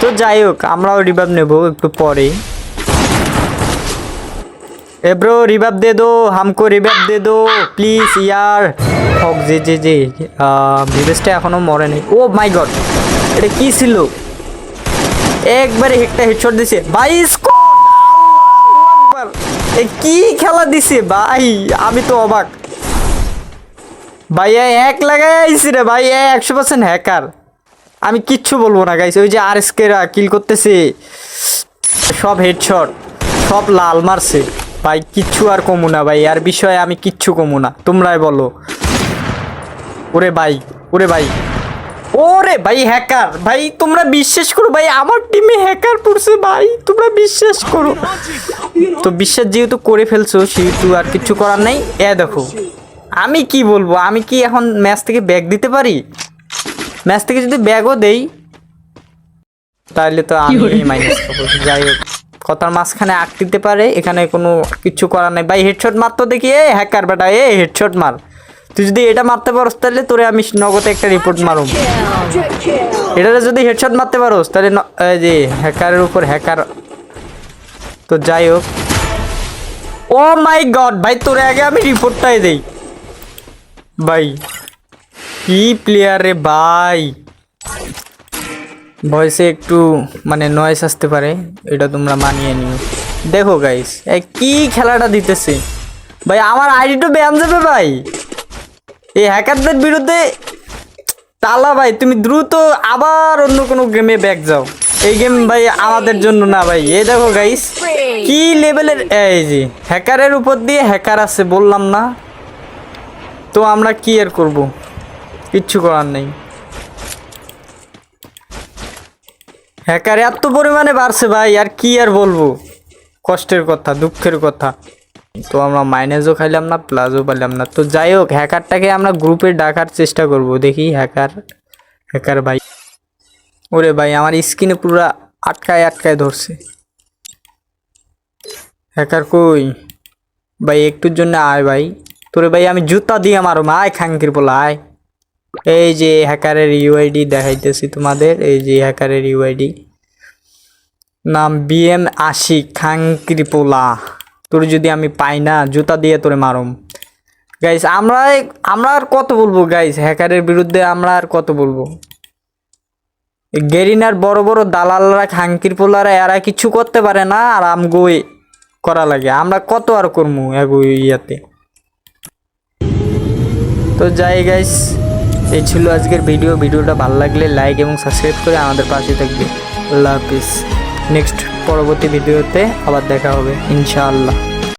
তো যাই হোক, আমরাও রিভাব নেব একটু পরে এব্রো রিভাব দে দো, হামকো রিভাব দে দো প্লিজ ইয়ার। হক, জি জি জি বিবেশটা এখনও মরে নেই। ও মাই গড এটা কি ছিল? একবারে হেডটা হেডশট দিছে। ভাই কি খেলা দিছে, ভাই? আমি তো অবাক। ভাই এক লাগাইছি রে ভাই একশো পার্সেন্ট হ্যাকার আমি কিচ্ছু বলব না গাইছে ওই যে আর এসকেরা কিল করতেছে, সব হেডশট সব লাল মারছে। ভাই, কিচ্ছু আর কমু না, ভাই। আর বিষয়ে আমি কিচ্ছু কমু না। তোমরাই বলো। ওরে ভাই ওরে ভাই। ওরে ভাই হ্যাকার ভাই, তোমরা বিশ্বাস করো, ভাই, আমার টিমে হ্যাকার পড়ছে, ভাই। তোমরা বিশ্বাস করো। তো বিশ্বাস যেহেতু করে ফেলছো, সেহেতু আর কিছু করার নাই। এ দেখো, আমি কি বলব? আমি কি এখন ম্যাচ থেকে ব্যাগ দিতে পারি? ম্যাচ থেকে যদি ব্যাগও দেই তাহলে তো আমি মাইনাস যাই হোক কথার মাঝখানে আট দিতে পারে এখানে কোনো কিছু করার নাই। ভাই হেডশট মারতো দেখি এ হ্যাকার বেটা এ হেডশট মার। তুই যদি এটা মারতে পারোস তাহলে তোরে আমি নগদে একটা রিপোর্ট মারুম। এটা যদি হেডশট মারতে পারোস তাহলে এই যে হ্যাকারের উপর হ্যাকার তো যাই হোক। ও মাই গড ভাই তোরে আগে আমি রিপোর্টটাই দেই। ভাই কি প্লেয়ার রে ভাই? ভয়েসে একটু মানে নয়েস আসতে পারে, এটা তোমরা মানিয়ে নিও। দেখো গাইস এই কি খেলাটা দিতেছে? ভাই, আমার আইডি তো ব্যায়াম যাবে ভাই। এই হ্যাকারদের বিরুদ্ধে, তালা ভাই, তুমি দ্রুত আবার অন্য কোনো গেমে ব্যাক যাও। এই গেম ভাই আমাদের জন্য না ভাই। এই দেখো গাইস কি লেভেলের এই যে হ্যাকারের উপর দিয়ে হ্যাকার আছে, বললাম না। তো আমরা কি আর করব? কিচ্ছু করার নেই। হ্যাকার এত পরিমাণে বাড়ছে ভাই, আর কি আর বলব? কষ্টের কথা, দুঃখের কথা। তো আমরা মাইনাসও খাইলাম না প্লাসও পাইলাম না। তো যাই হোক হ্যাকারটাকে আমরা গ্রুপে ডাকার চেষ্টা করব। দেখি হ্যাকার হ্যাকার ভাই। ওরে ভাই, আমার স্কিনে পুরো আটকায় আটকায় ধরছে। হ্যাকার কই? ভাই, একটুর জন্য আয় ভাই। তোরে ভাই, আমি জুতা দিয়ে মারো আয় খাঙ্কির বলা আয়। এই যে হ্যাকারের ইউআইডি দেখাইতেছি তোমাদের, এই যে হ্যাকারের ইউআইডি নাম বিএম আশি খাঙ্কিরিপোলা তোর যদি আমি পাই না, জুতা দিয়ে তোরে মারুম। গাইস আমরা আমরা আর কত বলব গাইস হ্যাকারের বিরুদ্ধে আমরা আর কত বলব? গেরিনার বড় বড় দালালরা খাঙ্কির পোলারা এরা কিছু করতে পারে না, আর আমগোই করা লাগে। আমরা কত আর করব এগো ইয়াতে? তো যাই গাইস এই ছিল আজকের ভিডিও ভিডিওটা ভালো লাগলে লাইক এবং সাবস্ক্রাইব করে আমাদের পাশে থাকবে। আল্লাহ হাফিজ। নেক্সট পরবর্তী ভিডিওতে আবার দেখা হবে, ইনশাআল্লাহ।